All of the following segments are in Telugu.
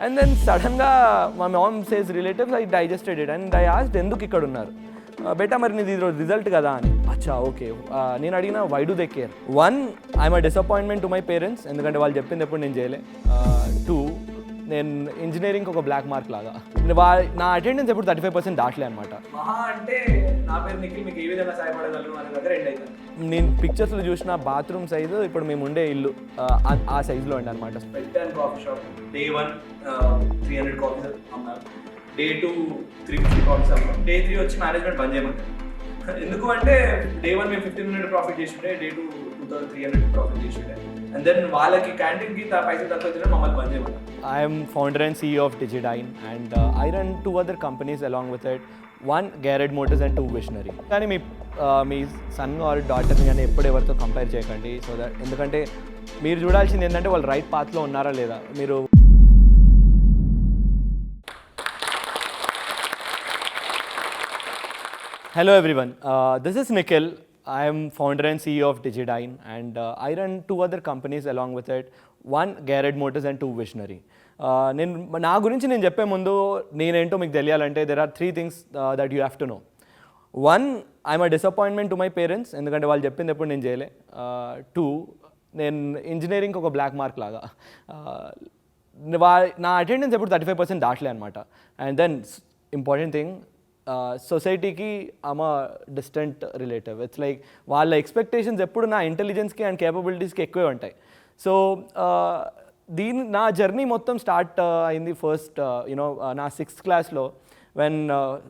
అండ్ దెన్ సడన్గా మా mom says relatives I digested it and I asked ఎందుకు ఇక్కడ ఉన్నారు? బేటా మరి నీది ఈరోజు రిజల్ట్ కదా అని. అచ్చా ఓకే. నేను అడిగిన why do they care one I'm a disappointment to my parents ఎందుకంటే వాళ్ళు చెప్పింది ఎప్పుడు నేను చేయలే. టూ నేను ఇంజనీరింగ్ ఒక బ్లాక్ మార్క్ లాగా. నా అటెండెన్స్ ఎప్పుడు థర్టీ ఫైవ్ పర్సెంట్ దాటలే అనమాట నేను పిక్చర్స్లో చూసిన బాత్రూమ్ సైజు ఇప్పుడు మేము ఉండే ఇల్లు ఆ, సైజులో ఉండే అనమాట one three hundred coffees day two three fifty coffees అమ్మాం day three వచ్చి మేనేజ్మెంట్ బంద్ చేయమంటారు. ఎందుకు అంటే డే వన్ మేము ఫిఫ్టీన్ హండ్రెడ్ ప్రాఫిట్ చేసిండే day two two thousand three hundred profit చేసిండే. అండ్ దెన్ వాళ్ళకి క్యాంటీన్కి పైసలు తక్కువ వచ్చినా మమ్మల్ని బంద్ చేయమంటారు I'm founder and CEO of Digidine and I run two other companies along with it one geared motors and two machinery కానీ మీ uh, మీ సన్ ఆర్ డాటర్ని కానీ ఎప్పుడు ఎవరితో కంపేర్ చేయకండి. సో దట్ ఎందుకంటే మీరు చూడాల్సింది ఏంటంటే వాళ్ళు రైట్ పాత్లో ఉన్నారా లేదా? మీరు hello everyone this is Nikhil I am founder and CEO of Digidine and uh, I run two other companies along with it. One Garrett Motors and two Visionary. Uh, నేను నా గురించి నేను చెప్పే ముందు నేనేంటో మీకు తెలియాలంటే there are three things that you have to know one I'm a disappointment to my parents ఎందుకంటే వాళ్ళు చెప్పింది ఎప్పుడు నేను చేయలే uh, టూ నేను ఇంజనీరింగ్ ఒక బ్లాక్ మార్క్ లాగా uh, నా అటెండెన్స్ ఎప్పుడు థర్టీ ఫైవ్ పర్సెంట్ దాటలే అనమాట అండ్ దెన్ ఇంపార్టెంట్ థింగ్ సొసైటీకి ఆమ డిస్టెంట్ రిలేటివ్ ఇట్స్ లైక్ వాళ్ళ ఎక్స్పెక్టేషన్స్ ఎప్పుడు నా ఇంటెలిజెన్స్కి అండ్ కేపబిలిటీస్కి ఎక్కువే ఉంటాయి. సో దీని నా జర్నీ మొత్తం స్టార్ట్ అయింది ఫస్ట్ యూనో నా సిక్స్త్ క్లాస్లో వెన్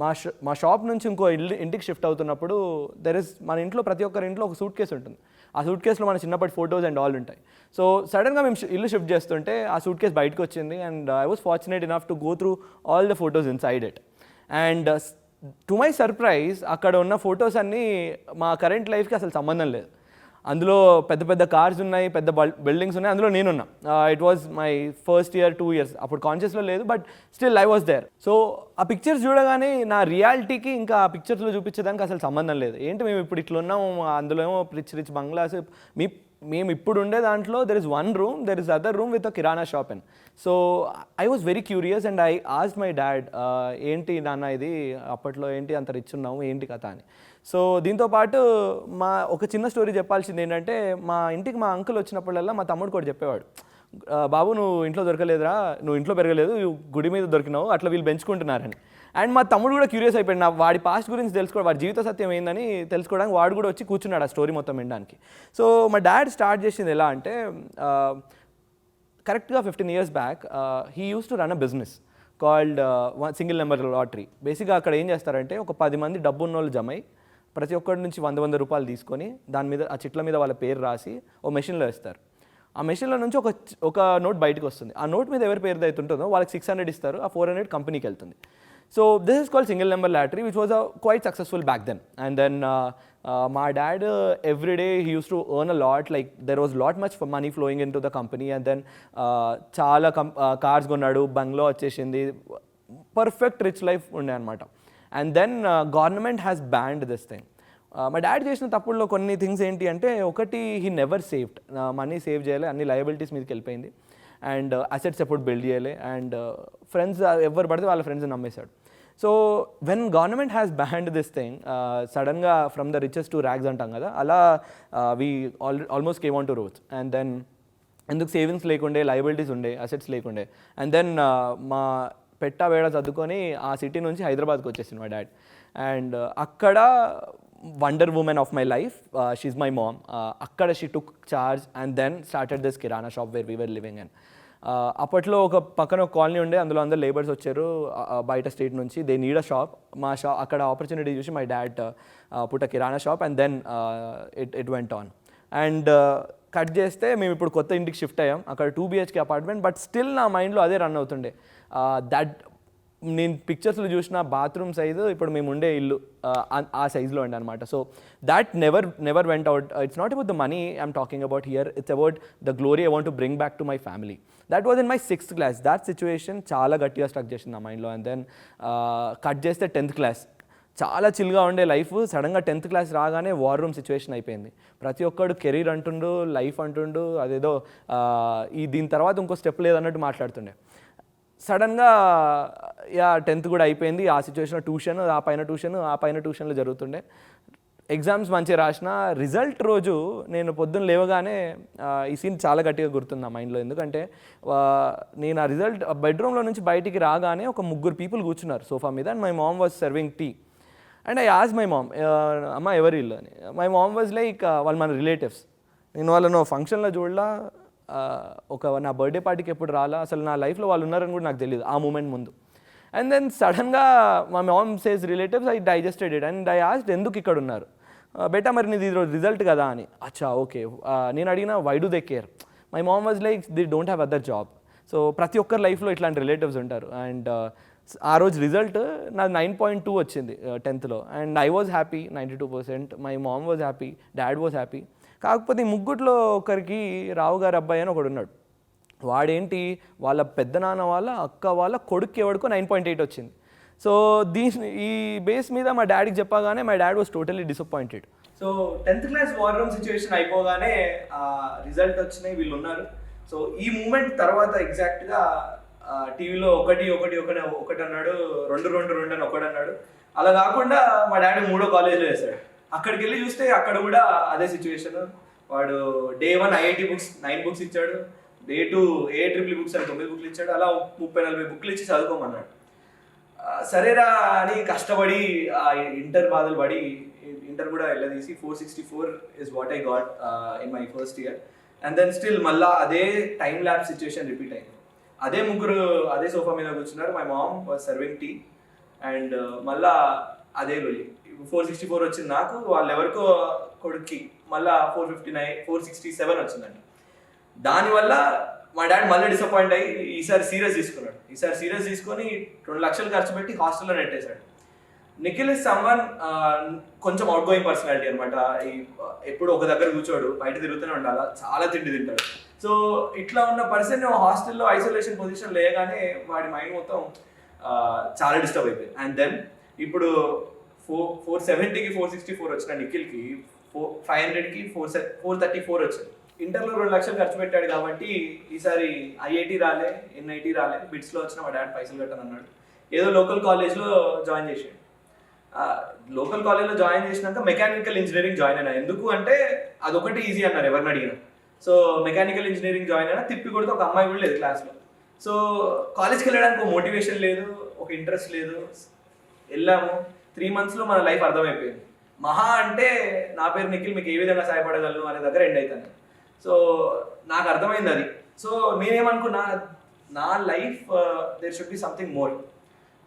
మా మా షాప్ నుంచి ఇంకో ఇల్లు ఇంటికి షిఫ్ట్ అవుతున్నప్పుడు దెర్ ఇస్ మన ఇంట్లో ప్రతి ఒక్కరి ఇంట్లో ఒక సూట్ కేసు ఉంటుంది. ఆ సూట్ కేసులో మన చిన్నప్పటి ఫొటోస్ అండ్ ఆల్ ఉంటాయి. సో సడన్గా మేము ఇల్లు షిఫ్ట్ చేస్తుంటే ఆ సూట్ కేసు బయటకు వచ్చింది and I was fortunate enough to go through all the photos inside it and to my surprise అక్కడ ఉన్న ఫొటోస్ అన్నీ మా కరెంట్ లైఫ్కి అసలు సంబంధం లేదు. అందులో పెద్ద పెద్ద కార్స్ ఉన్నాయి పెద్ద బిల్డింగ్స్ ఉన్నాయి అందులో నేనున్నా. It was my first year two years అప్పుడు కాన్షియస్లో లేదు but still I was there so ఆ పిక్చర్స్ చూడగానే నా రియాలిటీకి ఇంకా ఆ పిక్చర్స్లో చూపించేదానికి అసలు సంబంధం లేదు. ఏంటి మేము ఇప్పుడు ఇట్లా ఉన్నాము అందులో ఏమో రిచ్ రిచ్ బంగ్లాస్ మీ మేము ఇప్పుడు ఉండే దాంట్లో there is one room there is other room with a kirana shop and so I was very curious and I asked my dad ఏంటి నాన్న ఇది? అప్పట్లో ఏంటి అంత రిచ్ ఉన్నాము ఏంటి కథ అని. సో దీంతో పాటు మా ఒక చిన్న స్టోరీ చెప్పాల్సింది ఏంటంటే మా ఇంటికి మా అంకుల్ వచ్చినప్పుడల్లా మా తమ్ముడు కూడా చెప్పేవాడు. బాబు నువ్వు ఇంట్లో దొరకలేదురా నువ్వు ఇంట్లో పెరగలేదు గుడి మీద దొరికినావు అట్లా వీళ్ళు పెంచుకుంటున్నారని. అండ్ మా తమ్ముడు కూడా క్యూరియస్ అయిపోయాడు. నా వాడి పాస్ట్ గురించి తెలుసుకోవడం వాడి జీవిత సత్యం ఏందని తెలుసుకోవడానికి వాడు కూడా వచ్చి కూర్చున్నాడు ఆ స్టోరీ మొత్తం వినడానికి. సో మా డాడ్ స్టార్ట్ చేసింది ఎలా అంటే కరెక్ట్గా fifteen years back he used to run a business called single number lottery బేసిక్గా అక్కడ ఏం చేస్తారంటే ఒక పది మంది డబ్బు ఉన్న వాళ్ళు జమై ప్రతి ఒక్కరి నుంచి వంద వంద రూపాయలు తీసుకొని దాని మీద ఆ చిట్ల మీద వాళ్ళ పేరు రాసి ఓ మెషిన్లో వేస్తారు. ఆ మెషిన్లో నుంచి ఒక ఒక నోట్ బయటకు వస్తుంది. ఆ నోట్ మీద ఎవరి పేరు అయితే ఉంటుందో వాళ్ళకి సిక్స్ హండ్రెడ్ ఇస్తారు. ఆ ఫోర్ హండ్రెడ్ కంపెనీకి వెళ్తుంది. So this is called single number lottery which was a quite successful back then and then మా dad every day he used to earn a lot like there was lot much money flowing into the company and then చాలా కం కార్స్ కొన్నాడు బంగ్లో వచ్చేసింది. పర్ఫెక్ట్ రిచ్ లైఫ్ ఉండే అనమాట and then government has banned this thing మా డాడీ చేసిన తప్పుల్లో కొన్ని థింగ్స్ ఏంటి అంటే ఒకటి he never saved money save చేయాలి అన్ని లయబిలిటీస్ మీదకి వెళ్ళిపోయింది. అండ్ అసెట్స్ ఎప్పుడు బిల్డ్ చేయలే అండ్ uh, ఫ్రెండ్స్ uh, ఎవరు పడితే వాళ్ళ friends నమ్మేశాడు. So when government has banned this thing సడన్గా from the richest to rags అంటాం కదా అలా we all almost came on to roads and then ఎందుకు సేవింగ్స్ లేకుండే లయబిలిటీస్ ఉండే అసెట్స్ లేకుండే. అండ్ దెన్ uh, మా పెట్ట వేడ చదువుకొని ఆ సిటీ నుంచి హైదరాబాద్కి వచ్చేసింది మా డాడ్ అండ్ అక్కడ wonder woman of my life she's my mom అక్కడ she took charge and then started this kirana shop where we are living and అప్పట్లో ఒక పక్కన ఒక కాలనీ ఉండే అందులో అందరు లేబర్స్ వచ్చారు. Uh, uh, బయట స్టేట్ నుంచి. దే నీడ్ అ షాప్ మా షాప్ అక్కడ ఆపర్చునిటీ చూసి my dad put a kirana shop and then it it went on and cut చేస్తే మేము ఇప్పుడు కొత్త ఇంటికి షిఫ్ట్ అయ్యాం. అక్కడ two BHK apartment but still నా మైండ్లో అదే రన్ అవుతుండే. Uh, దట్ నేను పిక్చర్స్లో చూసిన బాత్రూమ్ సైజు ఇప్పుడు మేము ఉండే ఇల్లు ఆ, సైజ్లో సైజులో ఉండే అనమాట so that never never went out it's not about the money I'm talking about here it's about the glory I want to bring back to my family that was in my sixth class that situation చాలా గట్టిగా స్ట్రక్ చేసింది నా మైండ్లో అండ్ దెన్ కట్ చేస్తే టెన్త్ క్లాస్ చాలా చిల్గా ఉండే లైఫ్ సడన్గా టెన్త్ క్లాస్ రాగానే వార్ రూమ్ సిచ్యువేషన్ అయిపోయింది. ప్రతి ఒక్కడు కెరీర్ అంటుండు లైఫ్ అంటుండు అదేదో uh, ఈ దీని తర్వాత ఇంకో స్టెప్ లేదన్నట్టు మాట్లాడుతుండే. సడన్గా యా టెన్త్ కూడా అయిపోయింది. ఆ సిచ్యువేషన్లో ట్యూషన్ ఆ పైన ట్యూషన్ ఆ పైన ట్యూషన్లు జరుగుతుండే. ఎగ్జామ్స్ మంచిగా రాసిన రిజల్ట్ రోజు నేను పొద్దున్న లేవగానే ఈ సీన్ చాలా గట్టిగా గుర్తుంది నా మైండ్లో ఎందుకంటే నేను ఆ రిజల్ట్ బెడ్రూమ్లో నుంచి బయటికి రాగానే ఒక ముగ్గురు పీపుల్ కూర్చున్నారు సోఫా మీద. And my mom was serving tea and I as my mom అమ్మ ఎవరి ఇల్లు అని. మై మామ్ వాజ్ లైక్ వాళ్ళు మన రిలేటివ్స్ నేను వాళ్ళను ఫంక్షన్లో చూడలా ఒక నా బర్త్డే పార్టీకి ఎప్పుడు రాలా? అసలు నా లైఫ్లో వాళ్ళు ఉన్నారని కూడా నాకు తెలియదు ఆ మూమెంట్ ముందు. అండ్ దెన్ సడన్గా మా mom says relatives I digested it and I asked ఎందుకు ఇక్కడ ఉన్నారు? బేటా మరి నీది ఈరోజు రిజల్ట్ కదా అని. అచ్చా ఓకే. నేను అడిగిన why do they care my mom was like they don't have other job so ప్రతి ఒక్కరి లైఫ్లో ఇట్లాంటి రిలేటివ్స్ ఉంటారు. అండ్ ఆ రోజు రిజల్ట్ నాది నైన్ పాయింట్ టూ వచ్చింది టెన్త్లో and I was happy ninety two percent my mom was happy dad was happy కాకపోతే ముగ్గుట్లో ఒకరికి రావు గారు అబ్బాయి అని ఒకడు ఉన్నాడు. వాడేంటి? వాళ్ళ పెద్దనాన్న వాళ్ళ అక్క వాళ్ళ కొడుక్కి ఎవడుకో నైన్ పాయింట్ ఎయిట్ వచ్చింది. సో దీని ఈ బేస్ మీద మా డాడీకి చెప్పగానే మా daddy was totally disappointed. So tenth class war room situation అయిపోగానే రిజల్ట్ వచ్చినాయి వీళ్ళు ఉన్నారు. సో ఈ మూమెంట్ తర్వాత ఎగ్జాక్ట్గా టీవీలో ఒకటి ఒకటి ఒకటి ఒకటి అన్నాడు రెండు రెండు రెండు అని ఒకటి అన్నాడు. అలా కాకుండా మా డాడీ మూడో కాలేజ్లో వేశాడు అక్కడికి వెళ్ళి చూస్తే అక్కడ కూడా అదే సిచ్యువేషన్ వాడు day one IIT books nine books ఇచ్చాడు. Day two A triple books అని తొమ్మిది బుక్లు ఇచ్చాడు. అలా ముప్పై నలభై బుక్లు ఇచ్చి చదువుకోమన్నాడు. సరేరా అని కష్టపడి ఆ ఇంటర్ బాధలు పడి ఇంటర్ కూడా వెళ్ళదీసి four sixty four is what I got in my first year and then still మళ్ళా అదే టైం ల్యాబ్ సిచ్యువేషన్ రిపీట్ అయింది. అదే ముగ్గురు అదే సోఫా మీద కూర్చున్నారు. My mom was serving tea and మళ్ళా అదే రోజు ఫోర్ సిక్స్టీ ఫోర్ వచ్చింది నాకు. వాళ్ళు ఎవరికో కొడుక్కి మళ్ళా four fifty nine four sixty seven వచ్చిందండి. దానివల్ల మా డాడీ మళ్ళీ డిసప్పాయింట్ అయ్యి ఈసారి సీరియస్ తీసుకున్నాడు. ఈసారి సీరియస్ తీసుకొని రెండు లక్షలు ఖర్చు పెట్టి హాస్టల్లో నెట్టేశాడు నిఖిల్ ఇస్ సమ్వన్ కొంచెం అవుట్ గోయింగ్ పర్సనాలిటీ అనమాట ఈ ఎప్పుడు ఒక దగ్గర కూర్చోడు బయట తిరుగుతూనే ఉండాలి? చాలా తిండి తింటాడు. సో ఇట్లా ఉన్న పర్సన్ హాస్టల్లో ఐసోలేషన్ పొజిషన్ లేగానే వాడి మైండ్ మొత్తం చాలా డిస్టర్బ్ అయిపోయింది. అండ్ దెన్ ఇప్పుడు ఫోర్ ఫోర్ సెవెంటీకి ఫోర్ సిక్స్టీ ఫోర్ వచ్చిన నిఖిల్కి ఫోర్ ఫైవ్ హండ్రెడ్కి ఫోర్ ఫోర్ థర్టీ ఫోర్ వచ్చింది. ఇంటర్లో రెండు లక్షలు ఖర్చు పెట్టాడు కాబట్టి ఈసారి ఐఐటి రాలే ఎన్ఐటి రాలే. బిట్స్లో వచ్చిన మా డాడీ పైసలు కట్టను అన్నాడు ఏదో లోకల్ కాలేజ్లో జాయిన్ చేసాడు లోకల్ కాలేజ్లో జాయిన్ చేసినాక మెకానికల్ ఇంజనీరింగ్ జాయిన్ అయినా. ఎందుకు అంటే అదొకటి ఈజీ అన్నారు ఎవరిని అడిగినా. సో మెకానికల్ ఇంజనీరింగ్ జాయిన్ అయినా తిప్పి కొడితే ఒక అమ్మాయి కూడా లేదు క్లాస్లో. సో కాలేజ్కి వెళ్ళడానికి ఒక మోటివేషన్ లేదు ఒక ఇంట్రెస్ట్ లేదు. వెళ్ళాము. త్రీ మంత్స్లో మన లైఫ్ అర్థమైపోయింది. మహా అంటే నా పేరు నిఖిల్ మీకు ఏ విధంగా సహాయపడగలను అనే దగ్గర ఎండ్ అవుతాను. సో నాకు అర్థమైంది అది. సో నేనేమనుకున్నా నా life there should be something more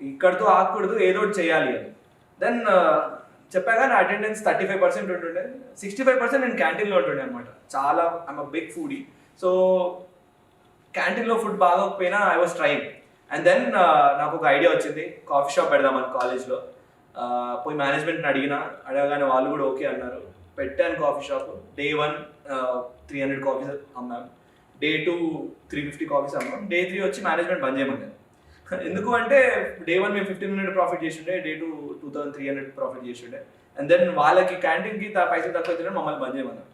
ఇక్కడితో ఆగకూడదు ఏదో ఒకటి చేయాలి అని. దెన్ చెప్పాగా నా అటెండెన్స్ థర్టీ ఫైవ్ పర్సెంట్ ఉంటుండే. సిక్స్టీ ఫైవ్ పర్సెంట్ నేను క్యాంటీన్లో ఉంటుండే అనమాట చాలా I'm a big foodie so క్యాంటీన్లో food బాగోకపోయినా I was trying and then నాకు ఒక ఐడియా వచ్చింది. కాఫీ షాప్ పెడదామని కాలేజ్లో పోయి మేనేజ్మెంట్ని అడిగిన. అడగగానే వాళ్ళు కూడా ఓకే అన్నారు. పెట్టాను coffee shop day one three hundred coffees అమ్మాం day two three fifty coffees అమ్మాం day three వచ్చి మేనేజ్మెంట్ బంద్ చేయమన్నారు ఎందుకు అంటే డే వన్ మేము ఫిఫ్టీన్ హండ్రెడ్ ప్రాఫిట్ చేసిండే day two two thousand three hundred profit చేసిండే. అండ్ దెన్ వాళ్ళకి క్యాంటీన్కి పైసలు తక్కువ వచ్చినా మమ్మల్ని బంద్ చేయమన్నారు.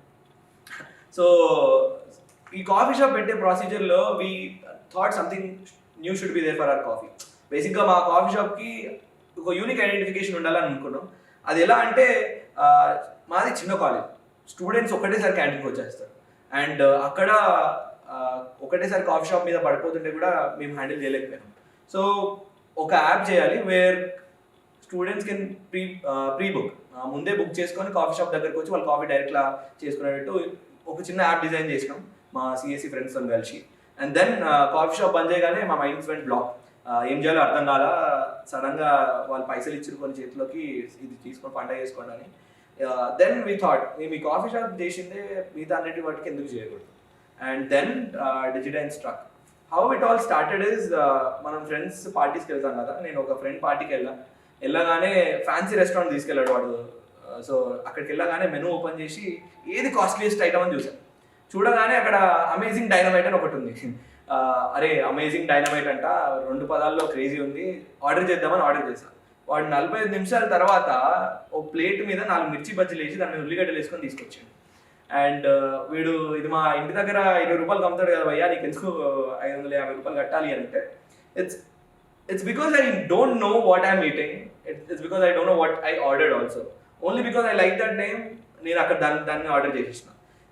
సో ఈ కాఫీ షాప్ పెట్టే ప్రొసీజర్లో we thought something new should be there for our coffee బేసిక్గా మా కాఫీ షాప్కి ఒక యూనిక్ ఐడెంటిఫికేషన్ ఉండాలని అనుకున్నాం. అది ఎలా అంటే మాది చిన్న కాలేజ్ స్టూడెంట్స్ ఒకటేసారి క్యాంటీన్కి వచ్చేస్తారు. అండ్ అక్కడ ఒకటేసారి కాఫీ షాప్ మీద పడిపోతుంటే కూడా మేము హ్యాండిల్ చేయలేకపోయాం. సో ఒక యాప్ చేయాలి where students can pre pre book ముందే బుక్ చేసుకొని కాఫీ షాప్ దగ్గరకు వచ్చి వాళ్ళు కాఫీ డైరెక్ట్లా చేసుకునేటట్టు ఒక చిన్న యాప్ డిజైన్ చేసినాం మా సిఎస్సి ఫ్రెండ్స్తో కలిసి. అండ్ దెన్ కాఫీ షాప్ బంద్ చేయగానే మా మైండ్స్ వెంట్ బ్లాక్ ఏం చేయాలో అర్థం కాలా. సడన్గా వాళ్ళు పైసలు ఇచ్చిన కొన్ని చేతిలోకి ఇది తీసుకొని పంట చేసుకోండి అని. దెన్ వి థాట్ మీ కాఫీ షాప్ చేసిందే మిగతా అన్నిటి వాటికి ఎందుకు చేయకూడదు? And then Digitine struck how it all started is మనం ఫ్రెండ్స్ పార్టీస్కి వెళ్తాం కదా నేను ఒక ఫ్రెండ్ పార్టీకి వెళ్ళా. వెళ్ళగానే ఫ్యాన్సీ రెస్టారెంట్ తీసుకెళ్ళాడు వాడు. Uh, సో అక్కడికి వెళ్ళగానే మెనూ ఓపెన్ చేసి ఏది కాస్ట్లీయెస్ట్ ఐటమ్ అని చూసాను చూడగానే అక్కడ అమేజింగ్ డైనమైట్ అని ఒకటి ఉంది. Uh, అరే అమేజింగ్ డైనమైట్ అంట రెండు పదాల్లో క్రేజీ ఉంది. ఆర్డర్ చేద్దామని ఆర్డర్ చేశాను వాడు నలభై ఐదు నిమిషాల తర్వాత ఓ ప్లేట్ మీద నాలుగు మిర్చి బజ్జీలు వేసి దాని మీద ఉల్లిగడ్డలు వేసుకొని తీసుకొచ్చాడు. అండ్ వీడు ఇది మా ఇంటి దగ్గర ఇరవై రూపాయలు కమ్ముతాడు కదా భయ్యా నీకు ఎందుకు ఐదు వందల యాభై రూపాయలు కట్టాలి అని అంటే it's it's because I don't know what I'm eating it's it's I I know what I I also only Only I like that that నేను అక్కడ దాన్ని దాన్ని ఆర్డర్ చేసేసిన.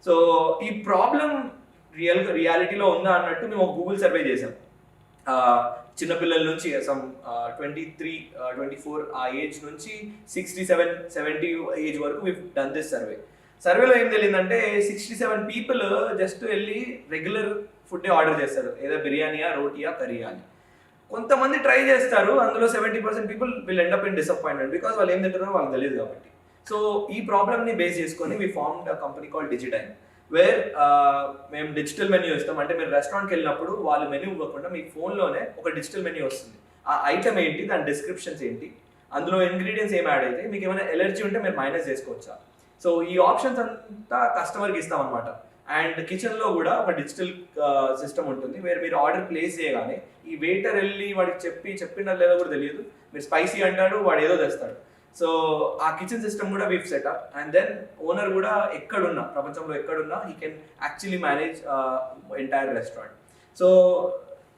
సో ఈ ప్రాబ్లం రియల్ రియాలిటీలో ఉందా అన్నట్టు మేము ఒక గూగుల్ సర్వే చేసాం చిన్నపిల్లల నుంచి some twenty three twenty four uh age నుంచి సిక్స్టీ సెవెన్ సెవెంటీ ఏజ్ వరకు వి డన్ దిస్ సర్వే సర్వేలో ఏం తెలియదంటే సిక్స్టీ సెవెన్ పీపుల్ జస్ట్ వెళ్ళి రెగ్యులర్ ఫుడ్ ఆర్డర్ చేస్తారు. ఏదో బిర్యానీయా రోటీయా కర్రీయా అని. కొంతమంది ట్రై చేస్తారు అందులో seventy percent people will end up in disappointment because వాళ్ళు ఏం తింటారో వాళ్ళకి తెలియదు కాబట్టి. సో ఈ ప్రాబ్లమ్ని బేస్ చేసుకొని we form a company call Digitine where uh, మేము డిజిటల్ మెన్యూ ఇస్తాం. అంటే మీరు రెస్టారెంట్కి వెళ్ళినప్పుడు వాళ్ళు మెన్యూ ఇవ్వకుండా మీ ఫోన్లోనే ఒక డిజిటల్ మెన్యూ వస్తుంది. ఆ ఐటమ్ ఏంటి? దాని డిస్క్రిప్షన్స్ ఏంటి? అందులో ఇంగ్రీడియంట్స్ ఏం యాడ్ అయితే మీకు ఏమైనా ఎలర్జీ ఉంటే మీరు మైనస్ చేసుకోవచ్చా? సో ఈ ఆప్షన్స్ అంతా కస్టమర్కి ఇస్తాం అనమాట అండ్ కిచెన్లో కూడా ఒక డిజిటల్ సిస్టమ్ uh, ఉంటుంది వేరే మీరు ఆర్డర్ ప్లేస్ చేయగానే ఈ వెయిటర్ వెళ్ళి వాడికి చెప్పి చెప్పినా లేదో కూడా తెలియదు. మీరు స్పైసీ అంటాడు వాడు ఏదో తెస్తాడు. సో ఆ కిచెన్ సిస్టమ్ కూడా we've setup and then owner కూడా ఎక్కడున్నా ప్రపంచంలో ఎక్కడున్నా he can actually manage entire restaurant so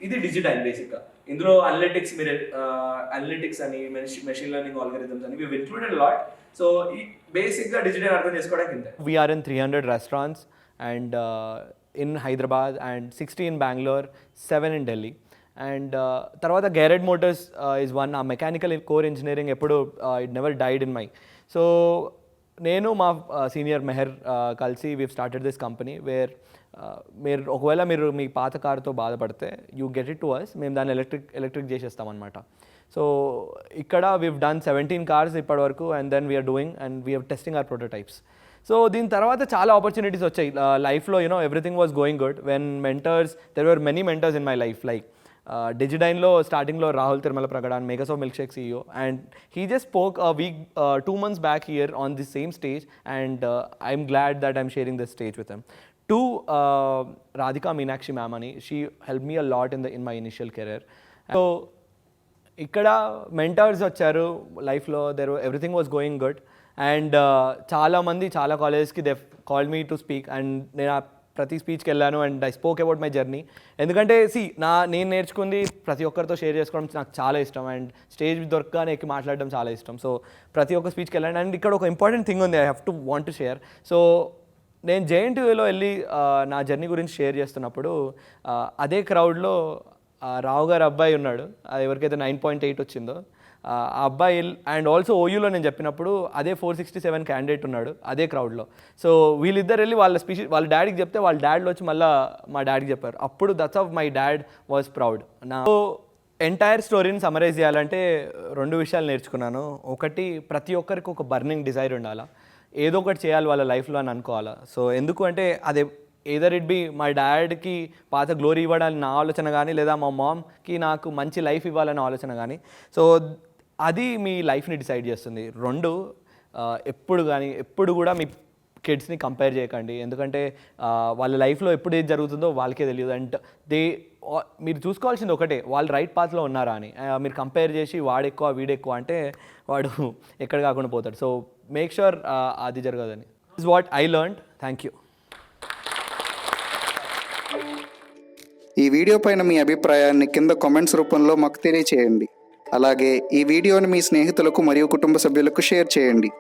ఇది డిజిటల్ బేసిక్గా ఇందులో అనలిటిక్స్ మీరు uh, అనలిటిక్స్ అని మెషిన్ లెర్నింగ్ ఆల్గరిథమ్స్ అని ఇవి ఇంక్లూడెడ్ లాట్ సో ఈ బేసిక్గా డిజిటల్ అర్థం చేసుకోవడానికి ఇంతే. We are in 300 restaurants and uh, in Hyderabad and 60 in Bangalore, 7 in and uh, తర్వాత గైరెడ్ motors uh, is one uh mechanical core engineering ఎప్పుడు it never died in my so నేను మా uh, సీనియర్ మెహర్ కలిసి we started this company where మీరు ఒకవేళ మీరు మీ పాత కార్తో బాధపడితే you get it to us మేము దాన్ని ఎలక్ట్రిక్ ఎలక్ట్రిక్ చేసేస్తాం సో ఇక్కడ వీవ్ డన్ సెవెంటీన్ కార్స్ ఇప్పటి వరకు and then we're doing and we're testing our prototypes so దీని తర్వాత చాలా ఆపర్చునిటీస్ వచ్చాయి. లైఫ్లో you know everything was going good when mentors there were many mentors in my life like డిజిడైన్లో స్టార్టింగ్లో రాహుల్ తిరుమల ప్రగడాన్ make us milkshake CEO and he just spoke a week two months back here on the same stage and I'm glad that I'm sharing this stage with um to Radhika Meenakshi ma'am అని she help me a lot in the in my initial career so ఇక్కడ మెంటర్స్ వచ్చారు లైఫ్లో there everything was going good and చాలామంది చాలా కాలేజెస్కి they call me to speak and నేను ప్రతి స్పీచ్కి వెళ్ళాను and I spoke about my journey ఎందుకంటే సి నా నేను నేర్చుకుంది ప్రతి ఒక్కరితో షేర్ చేసుకోవడం నాకు చాలా ఇష్టం అండ్ స్టేజ్ దొరకగానే ఎక్కి మాట్లాడడం చాలా ఇష్టం. సో ప్రతి ఒక్క స్పీచ్కి వెళ్ళాను అండ్ ఇక్కడ ఒక ఇంపార్టెంట్ థింగ్ ఉంది I have to want to share so నేను జేఎన్టీయూలో వెళ్ళి నా జర్నీ గురించి షేర్ చేస్తున్నప్పుడు అదే క్రౌడ్లో రావు గారు అబ్బాయి ఉన్నాడు. అది ఎవరికైతే నైన్ పాయింట్ ఎయిట్ వచ్చిందో ఆ అబ్బాయి అండ్ ఆల్సో ఓయూలో నేను చెప్పినప్పుడు అదే ఫోర్ సిక్స్టీ సెవెన్ క్యాండిడేట్ ఉన్నాడు అదే క్రౌడ్లో సో వీళ్ళిద్దరు వెళ్ళి వాళ్ళ స్పీచ్ వాళ్ళ డాడీకి చెప్తే వాళ్ళ డాడీలో వచ్చి మళ్ళీ మా డాడీకి చెప్పారు. అప్పుడు that's of my dad was proud నా ఎంటైర్ స్టోరీని సమరైజ్ చేయాలంటే రెండు విషయాలు నేర్చుకున్నాను. ఒకటి ప్రతి ఒక్కరికి ఒక బర్నింగ్ డిజైర్ ఉండాలా? ఏదో ఒకటి చేయాలి వాళ్ళ లైఫ్లో అని అనుకోవాలా? సో ఎందుకు అంటే అదే ఏదర్ ఇట్ బి మా డాడ్కి పాత గ్లోరీ ఇవ్వడాలని నా ఆలోచన కానీ లేదా మా మామ్కి నాకు మంచి లైఫ్ ఇవ్వాలనే ఆలోచన కానీ సో అది మీ లైఫ్ని డిసైడ్ చేస్తుంది. రెండు ఎప్పుడు కానీ ఎప్పుడు కూడా మీ కిడ్స్ని కంపేర్ చేయకండి. ఎందుకంటే వాళ్ళ లైఫ్లో ఎప్పుడు ఏది జరుగుతుందో వాళ్ళకే తెలియదు. అండ్ దే మీరు చూసుకోవాల్సింది ఒకటే వాళ్ళు రైట్ పాత్లో ఉన్నారా అని. మీరు కంపేర్ చేసి వాడు ఎక్కువ వీడు ఎక్కువ అంటే వాడు ఎక్కడ కాకుండా పోతాడు. సో మేక్ షూర్ అది జరగదని. Is what I learn thank you ఈ వీడియో పైన మీ అభిప్రాయాన్ని కింద కామెంట్స్ రూపంలో మాకు తెలియచేయండి. అలాగే ఈ వీడియోని మీ స్నేహితులకు మరియు కుటుంబ సభ్యులకు షేర్ చేయండి.